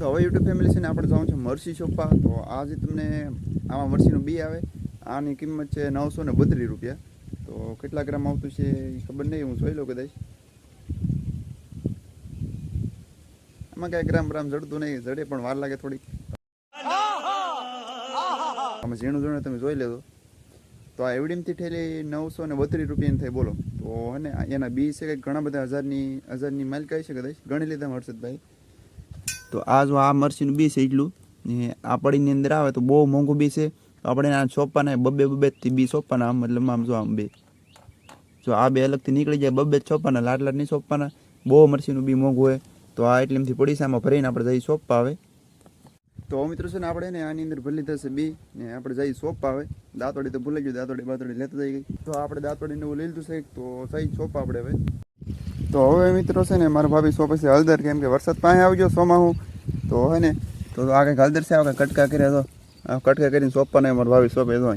તો હવે YouTube family છે ને આપણે જવાનું છે મરસી શોપા તો આજે તમને આમાં મરસીનું બી આવે. આની કિંમત છે નવસો ને બત્રીસ રૂપિયા. તો કેટલા ગ્રામ આવતું છે એ ખબર નહીં, હું જોઈ લઉં કદાચ. આમાં કાંઈ ગ્રામ ગ્રામ જડતું નહીં, જડે પણ વાર લાગે થોડીક. આમાં ઝીણું ઝીણું તમે જોઈ લેજો. તો આ એવડીમથી ઠેલી નવસો ને બત્રીસ રૂપિયાની થઈ બોલો. તો હે ને, એના બી છે કંઈક ઘણા બધા હજારની હજારની માલ કહી છે કદાચ. ગણી લીધા હર્ષદભાઈ. તો આ જો આ મરચીનું બી છે એટલું. ને આ અંદર આવે તો બહુ મોંઘું બી છે. આપણે આ સોંપવાના બબે બબેથી બી સોંપવાના, આમ મતલબ આમ જો આમ બે. જો આ બે અલગથી નીકળી જાય, બબે સોંપવાના લાટ લાટ નહીં સોંપવાના. બહુ મરચીનું બી મોંઘું હોય. તો આ એટલે એમથી પડીસામાં ભરીને આપણે જઈ સોંપવા આવે. તો મિત્રો છે ને આપણે ને આની અંદર ભલી થશે બી, ને આપણે જઈ સોપ આવે. દાંતોડી તો ભૂલાઈ ગયું, દાંતોડી બાતોડી લેતા જઈ ગઈ. તો આપણે દાંતોડીને એવું લીધું છે તો સહી સોપ આપણે હવે. તો હવે મિત્રો છે ને મારા ભાભી સોંપે છે હળદર, કેમ કે વરસાદ પાસે આવી ગયો સોમાં હું તો હોય ને તો આ કંઈક હળદર છે આ કટકા કર્યા તો આ કટકા કરીને સોંપવાના મારો ભાભી સોંપે તો.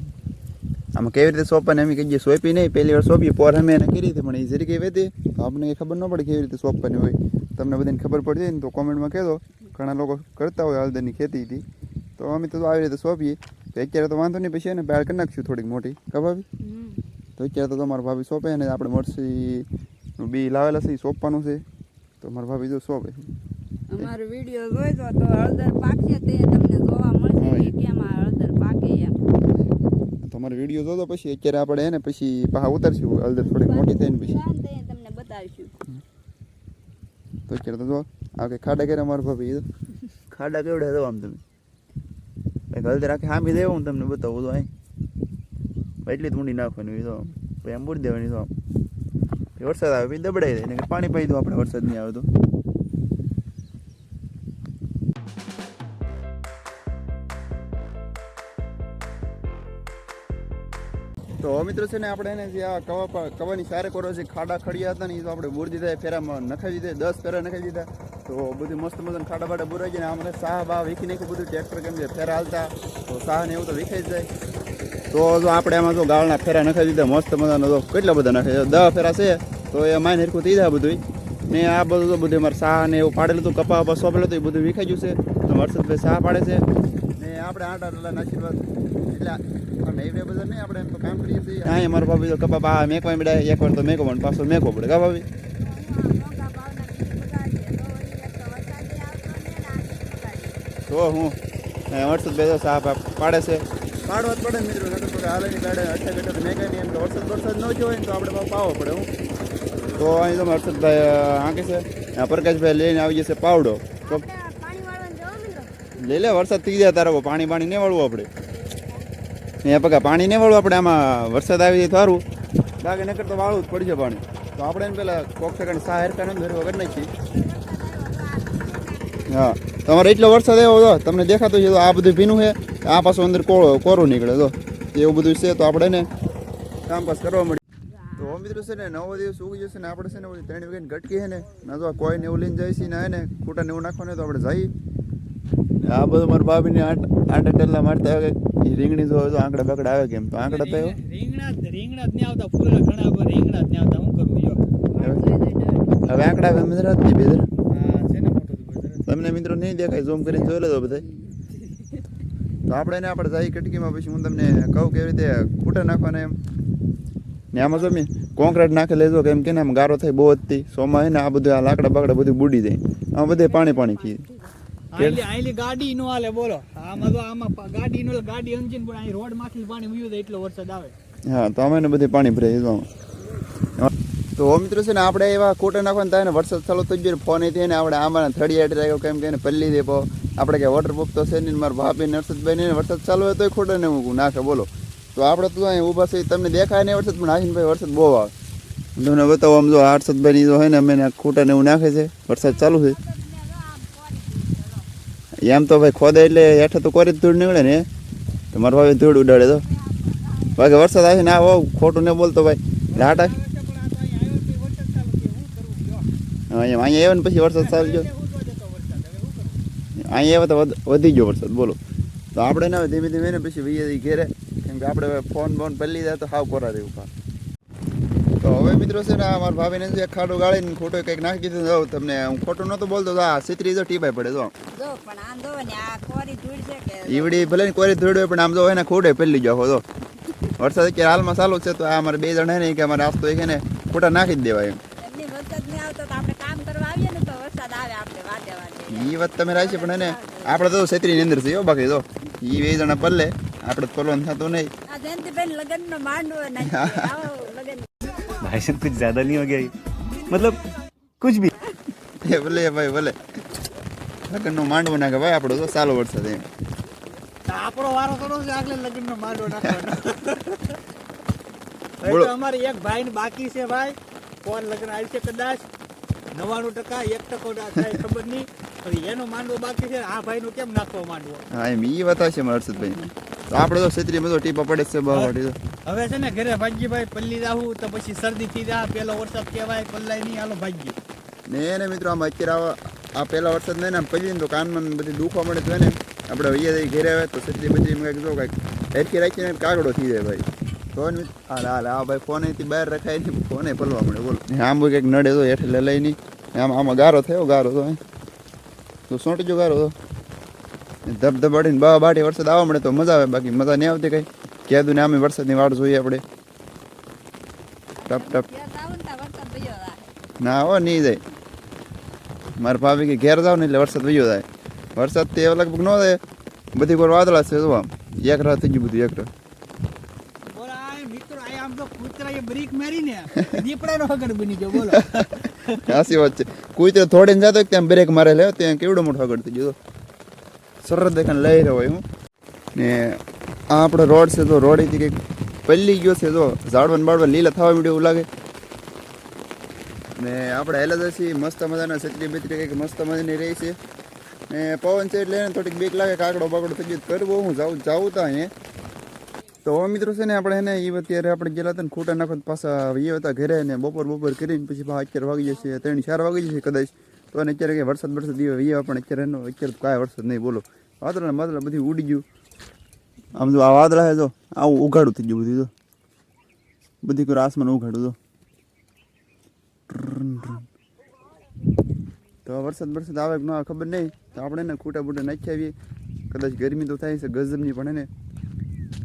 આમાં કેવી રીતે સોંપવાને એમ કહીએ સોંપી નહીં પહેલી વાર સોંપી પોર અમે એને કરી હતી પણ એ જરી કઈ વેતી તો આપણને ખબર ન પડે કેવી રીતે સોંપવાની હોય. તમને બધાને ખબર પડી જાય ને તો કોમેન્ટમાં કહેજો. ઘણા લોકો કરતા હોય હળદરની ખેતી હતી તો અમે તો આવી રીતે સોંપીએ. તો અત્યારે તો વાંધો નહીં પછી એને બહાર કરી નાખશું થોડીક મોટી. ખબર તો અત્યારે તો તમારા ભાભી સોંપે અને આપણે મળશે બી લાવેલા છે એ સોંપવાનું છે. તો મારા ભાભી જો સોંપે. અમારો વીડિયો જોઈજો તો હળદર પાકશે તે તમને જોવા મળશે કેમ આ હળદર પાકે એમ. તમારો વીડિયો જોતો પછી અત્યારે આપણે એને પછી પાછા ઉતારશું હળદર થોડીક મોટી થઈને ને પછી તમને બતાવીશું. તો અત્યારે તો જો આ કે ખાડા કેરા મારો ભાભી ખાડા કેવડે જો આમ તમે. કંઈક હળદર આખી હામી દેવો હું તમને બતાવું તો અહીં. એટલી જ ઊંડી નાખવાની હોય તો પછી આમ બુડી દેવાની તો આમ. વરસાદ આવે પછી દબડાઈ જાય પાણી પાઈ દો આપણે વરસાદ નહીં આવે તો. તો મિત્રો છે ને આપણે એને જે આ કવા કવાની સારે કરો છે ખાડા ખડિયા હતા ને એ તો આપણે બોરી દીધા ફેરામાં નખાઈ દીધા, દસ ફેરા નખાઈ દીધા. તો બધું મસ્ત મસ્ત ખાડા બાડા બોરાઈ ને આમને સાહ બા વીખી નાખ્યું, બધું ટ્રેક્ટર કેમ કે ફેરા હાલતા. તો સાહ ને એવું તો વિખાઈ જાય. તો જો આપણે આમાં જો ગાળના ફેરા નખાઈ દીધા, મસ્ત મજાનો તો કેટલા બધા નખાય દસ ફેરા છે. તો એ માઇન હરખું થઈ જાય બધું ને આ બધું તો બધું અમારે સાહ ને એવું પાડેલું હતું કપા ઉપર સોંપેલું હતું, એ બધું વિખાઈ ગયું છે. તો હર્ષદભાઈ સાહ પાડે છે. ને આપણે આટા ટલાના આશીર્વાદ એટલે અને એવી બધા નહીં આપણે કામ કરીએ છીએ. હા ભાભી તો કપા બા મેકવા મળે એક વાર તો મેકો પણ પાછો મેકો પડે કા ભાભી તો હું હર્ષદભાઈ તો સાહ પાડે છે. પાડવા જ પડે મિત્રો તો હાલની ગાડે અઠે ગટે મેકાય નહીં એમ તો વરસાદ વરસાદ ન ને તો આપણે પાવો પડે હું. તો અહીં તમે હર્ષદભાઈ આંકે છે. આ પ્રકાશભાઈ લઈને આવી જશે પાવડો. તો લઈ લે વરસાદ થઈ જાય તારા પાણી પાણી નહીં વાળવું આપણે. અહીંયા પગા પાણી નહીં વાળું આપણે, આમાં વરસાદ આવી જાય તો સારું. બાકી નકર તો વાળવું જ પડશે પાણી. તો આપણે એને પેલા કોક સેકન્ડ સા હેરકા નથી ભરવા વગર નાખીએ. હા, તમારે એટલો વરસાદ આવ્યો તો તમને દેખાતો છે તો આ બધું ભીનું છે. આ પાછું અંદર કોળો, કોરું નીકળે તો. એવું બધું છે તો આપણે ને કામકાજ કરવા મળી તો મિત્રો છે ને, નવો દિવસ ઉગી જશે ને આપણે છે ને ઓલી ત્રણ વાગે ગટકી છે ને, ના તો કોઈને એવું લઈને જાય છે ને ને ખોટા ને એવું નાખવાનું તો આપણે જઈએ. આ બધું મારા ભાભીને આટ આટા ટલ્લા મારતા એ રીંગણી જો તો આંકડા બકડા આવે કેમ તો? આંકડા તો રીંગણા જ રીંગણા જ નહીં આવતા ફૂલ ઘણા પર રીંગણા જ નહીં આવતા શું કરવું યો હવે? આંકડા આવે મજા નથી બેદર આ છે ને મોટું તમને મિત્રો નહીં દેખાય ઝૂમ કરીને જોઈ લેજો બધા તો આપણે એને આપણે જાય કટકીમાં પછી હું તમને કહું કેવી રીતે ખૂટા નાખવાના એમ. ને આમાં જમી કોંક્રેટ કોન્ક્રીટ નાખી લેજો કેમ કે આમ ગારો થાય બહુ હતી સોમાં હે ને આ બધું આ લાકડા બાકડા બધું બુડી જાય. આમાં બધે પાણી પાણી થઈ આયલી ગાડી નો હાલે બોલો. આમાં તો આમાં ગાડી નો ગાડી સમજીને પણ અહીં રોડમાંથી પાણી જાય એટલો વરસાદ આવે. હા તો અમે બધે પાણી ભરાઈ જો તો મિત્રો છે ને આપણે એવા કોટા નાખવાના થાય ને વરસાદ ચાલુ થઈ ગયો ફોન થઈ ને આપણે આમાં થડી આડી રાખ્યો કેમ કે પલ્લી દેપો. આપણે કે વોટરપ્રૂફ તો છે ને મારા ભાભી નરસદભાઈ ને વરસાદ ચાલુ હોય તોય ખોટા ને હું નાખે બોલો. તો આપણે તો અહીં ઊભા છે તમને દેખાય નહીં વરસાદ પણ આશીનભાઈ વરસાદ બહુ આવે. તમને બતાવો આમ જો હર્ષદભાઈની જો હોય ને અમે ખોટા ને એવું નાખે છે વરસાદ ચાલુ છે. એમ તો ભાઈ ખોદે એટલે હેઠે તો કોરી ધૂળ નીકળે ને. તો મારા ભાઈ ધૂળ ઉડાડે તો. બાકી વરસાદ આવે ને આવો ખોટું ને બોલતો ભાઈ. લાટા હા, એમ. અહીંયા આવ્યો ને પછી વરસાદ ચાલુ અહીંયા આવ્યા તો વધ- ગયો વરસાદ, બોલો. તો આપણે ના ધીમે ધીમે ને પછી વીએ ઘેરે. કેમ કે આપણે ફોન બોન પહેલી જાય તો હાવ કોરા રહ્યું પા તો હવે મિત્રો છે ને મારા ભાભીને જે ખાડો ગાળીને ખોટો કંઈક નાખી દીધું જાઉં તમને હું ખોટું નહોતો બોલતો આ સિત્રી જો ટીપાઈ પડે જો. પણ આમ ને કોરી ધૂળ છે ઈવડી ભલે ને કોઈ ધોડ્યો પણ આમ જો એને ખોટે પેલી જાવ તો વરસાદ અત્યારે હાલમાં ચાલુ છે તો આ અમારે બે જણા ને કે અમારે આજ તો એક ને ખોટા નાખી જ દેવાય એમ. ઈ વાત તમે રાખી પણ એને આપણે તો છેતરીની અંદર છે બાકી તો ઈ બે જણા પલ્લે આપણે તો પલવાનું થતું નહીં. भाई साहब कुछ ज्यादा नहीं हो गया ये? मतलब कुछ भी એ ભલે ભાઈ ભલે લગ્નનો માંડવો નાખે ભાઈ આપણો તો સારો વરસાદ એમ તો આપણો વારો થોડો છે આગલે લગ્નનો માંડવો નાખવાનો ભાઈ બોલો. તો અમારે એક ભાઈ ને બાકી છે ભાઈ કોણ લગ્ન આવી છે કદાચ નવાણું ટકા એક ટકો થાય ખબર નહીં પણ એનો માંડવો બાકી છે આ ભાઈ નું કેમ નાખવો માંડવો હા એમ ઈ વાત છે મારા હર્ષદભાઈ તો આપણે તો છેતરી બધો ટીપા પડે જ છે બહુ વાટી તો હવે છે ને ઘરે ભાગ્યભાઈ પલ્લી રાહુ, તો પછી શરદી થઈ જાય પેલો વરસાદ કહેવાય, પલ્લાય નહીં, હાલો ભાગ્ય. ને એને મિત્રો આમ અત્યારે આ પહેલા વરસાદ નહીં ને ને તો કાનમાં બધી દુખવા મળે તો એને. આપણે જઈ ઘેરે આવે તો છેતરી બધી કંઈક જો કંઈક હેરકી રાખીને કાગડો થઈ જાય ભાઈ. ફોન ને હાલ હાલ, આ ભાઈ ફોન અહીંથી બહાર રખાય નહીં ફોને પલવા મળે, બોલો. ને આમ કંઈક નડે તો હેઠે લઈ નહીં. આમ આમાં ગારો થયો, ગારો તો. તો સોંટી ગારો તો. ધબધબાડીને બા બાટી વરસાદ આવવા મળે તો મજા આવે, બાકી મજા નહીં આવતી કઈ. કહેતું ને આમે વરસાદની વાટ જોઈએ આપણે. ટપ ટપ. ને હો નહીં જાય. મારા ભાભી કે ઘેર જાવ ને એટલે વરસાદ વયો જાય. વરસાદ તે લગભગ ન થાય બધી કોઈ વાદળા છે જોવા એક રાત થઈ ગયું બધું એક રાત હાસી વાત છે. તો થોડે ને જતો ત્યાં બ્રેક મારે લે ત્યાં કેવડો મોટો આગળ થઈ ગયો સરસ દેખાને લઈ રહ્યો હું. ને આ આપણો રોડ છે તો રોડ એથી કંઈક પલ્લી ગયો છે તો ઝાડવાન બાળવા લીલા થવા માંડ્યો એવું લાગે. ને આપણે હેલા જશી મસ્ત મજાના છત્રી બેતરી કંઈક મસ્ત મજાની રહી છે. ને પવન છે એટલે થોડીક બીક લાગે, કાકડો બાકડો થઈ ગયો કરવો, હું જાઉં જાઉં તા અહીંયા. તો મિત્રો છે ને આપણે એને એ અત્યારે આપણે ગયેલા હતા ને ખોટા નાખો પાછા એ હતા ઘરે ને બપોર બપોર કરીને પછી પાછા અત્યારે વાગી જશે, ત્રણ ચાર વાગી જશે કદાચ. તો અને અત્યારે કંઈ વરસાદ વરસાદ એ પણ અત્યારે એનો, અત્યારે તો કાંઈ વરસાદ નહીં બોલો. વાદળા મતલબ બધી ઉડી ગયું. આમ જો આ વાદળા છે જો આવું ઉઘાડું થઈ ગયું બધું જો. બધી કોઈ આસમાન ઉઘાડું જો. ટ્રન. તો વરસાદ વરસાદ આવે કે ન આવે ખબર નહીં તો આપણે એને ખૂટા બૂટા નાખી આવીએ. કદાચ ગરમી તો થાય છે ગજબની પણ એને.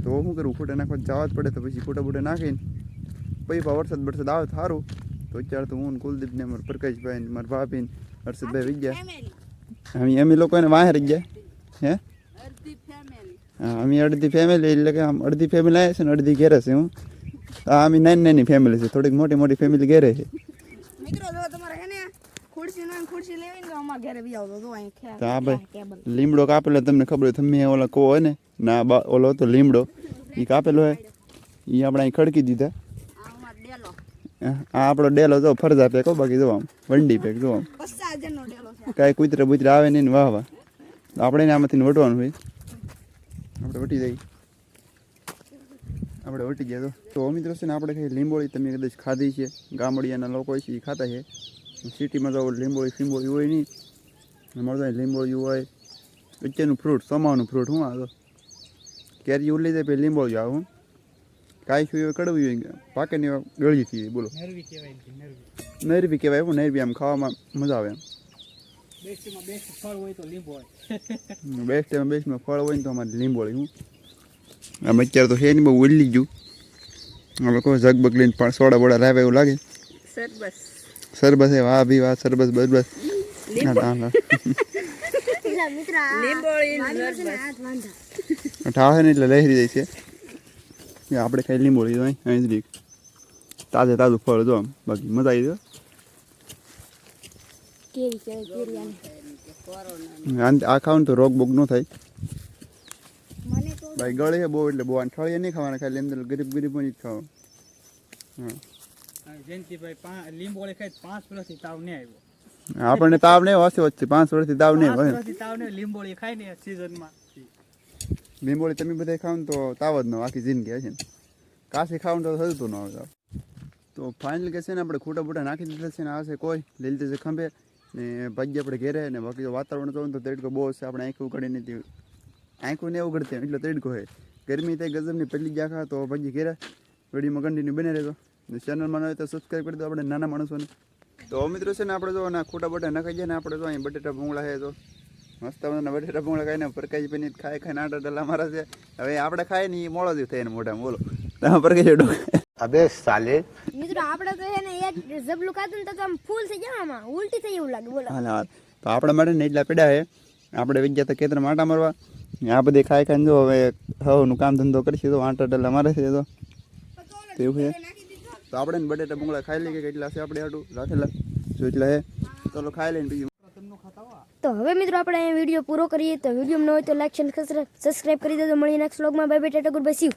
તો શું કરવું ખોટા નાખવા જવા જ પડે તો પછી ખોટા બૂટા નાખીને. પછી પણ વરસાદ વરસાદ આવે તો સારું. તો અત્યારે તો હું ને કુલદીપ ને અમારા પ્રકાશભાઈ ને મારા ભાભી ને હર્ષદભાઈ વહી ગયા. અમે અમે લોકો એને વાહે રહી ગયા. હે? હા અમે અડધી ફેમિલી એટલે કે આમ અડધી ફેમિલી આવે છે ને અડધી ઘેરે છે હું. હા અમે નાની નાની ફેમિલી છે થોડીક મોટી મોટી ફેમિલી ઘેરે છે. મિત્રો જો તમારે હે ખુરશી ના ખુરશી લેવી ને તો અમારા ઘરે બી આવતો જો અહીં ખ્યાલ તો ભાઈ લીમડો કાપેલો તમને ખબર હોય તમે ઓલા કહો હોય ને ના ઓલો હતો લીમડો એ કાપેલો હોય. એ આપણે અહીં ખડકી દીધા. આ આ આપણો ડેલો જો ફરજા પેક હો બાકી જો આમ વંડી પેક જો આમ. કાંઈ કૂતરા બુતરા આવે નહીં ને વાહ વાહ. આપણે આમાંથી વટવાનું હોય. આપણે વટી જઈએ. આપણે વટી ગયા તો. તો મિત્રો છે ને આપણે ખાઈ લીંબોળી તમે કદાચ ખાધી છે. ગામડિયાના લોકો છે એ ખાતા છે. સિટીમાં તો લીંબોળી ફીંબોળી હોય નહીં. મળતા લીંબોળી હોય. અત્યારનું ફ્રૂટ સમાનું ફ્રૂટ હું આ તો કેરી ઉલી જાય પછી લીંબોળી આવે હું. કાંઈ શું કડવી હોય. પાકે ની ગળી થઈ બોલો. નરવી કહેવાય નરવી કહેવાય હું. નરવી આમ ખાવામાં મજા આવે એમ. બેસ્ટમાં બેસ્ટ ફળ હોય તો લીંબુ હોય. એમાં બેસ્ટમાં ફળ હોય ને તો અમારે લીંબોળી હું. આમ અત્યારે તો છે નહીં બહુ ઉડલી ગયું. આ લોકો ઝગબગ લઈને પણ સોડા બોડા લાવે એવું લાગે. સરબસ. સરબસ એ વાહ ભી વાહ સરબસ બસ બસ હા, હા, હા. લીંબોળી ઠાવે ને એટલે લહેરી જાય છે. આપણે ખાઈ લીંબોળી અહીં અહીં જ. રીક તાજે તાજું ફળ જો બાકી મજા આવી ગયો કેરી કેરી કેરી આને આ ખાવ ને તો રોગ બોગ ન થાય. ભાઈ ગળે છે બહુ એટલે બહુ અઠવાડિયે નહીં ખાવાના ખાલી અંદર ગરીબ ગરીબોની જ ખાવા. હા. જયંતિભાઈ પા- લીંબોળી ખાઈ પાંચ વર્ષથી તાવ નહીં આવ્યો. આપણને તાવ નહીં વાસે વચ્ચે પાંચ વર્ષથી તાવ નહીં હોય તાવ નહીં લીંબોળી ખાય ને સિઝનમાં લીંબોળી તમે બધા ખાવ ને તો તાવ જ ન આખી જિંદગી હશે ને. કાશી ખાવ ને તો થતું ન આવે તો ફાઇનલ કે છે ને આપણે ખોટા બોટા નાખી દીધા છે ને આ છે કોઈ લઈ લીધે છે ખંભે. ને ભાગ્ય આપણે ઘેરે ને બાકી તો વાતાવરણ તો તો તડકો બહુ છે આપણે આંખું ઉગાડી નથી આંખું ને ઉગડતી, એટલો તડકો હોય ગરમી થાય, ગજબની પહેલી ગયા ખા તો ભાગ્ય ઘેરે. વિડીયોમાં કન્ટિન્યુ બને રહેતો ચેનલમાં ન હોય તો સબસ્ક્રાઈબ કરી દો, આપણે નાના માણસોને. તો મિત્રો છે ને, આપણે જો ના ખોટા બટા નખાઈ જાય ને, આપણે જો અહીં બટેટા ભૂંગળા છે તો મસ્ત મને બટેટા ભૂંગળા ખાઈને પરકાઈ પીને ખાઈ ખાઈને આટા ડલ્લા મારા છે. હવે આપણે ખાય ને એ મોળો જ થાય ને મોઢામાં, બોલો. તમે પરકાઈ ડો अबे साले। नहीं तो आपने तो है ना यार जब लुका तो तुम फूल से जा हम उल्टी से ही उल्टा बोला। हाँ ना तो आपने मरे नहीं लपेटा है आपने विंग जाता तो केतर मारता मरवा। यहाँ पे देखा है कंजो अबे हाँ नुकाम धंधो कर चीज़ों तो, वहाँ टटल हमारे से तो। तेरे को तो आपने बड़े टमुगला खाए लेके कहीं लासे आपने यार रात ला सोच ला तो लो खाए लेन भी तो हम मित्रों अपने वीडियो पूरा करिए तो वीडियो में नो तो लाइक सब्सक्राइब कर दो मिली नेक्स्ट व्लॉग में bye bye tata goodbye see you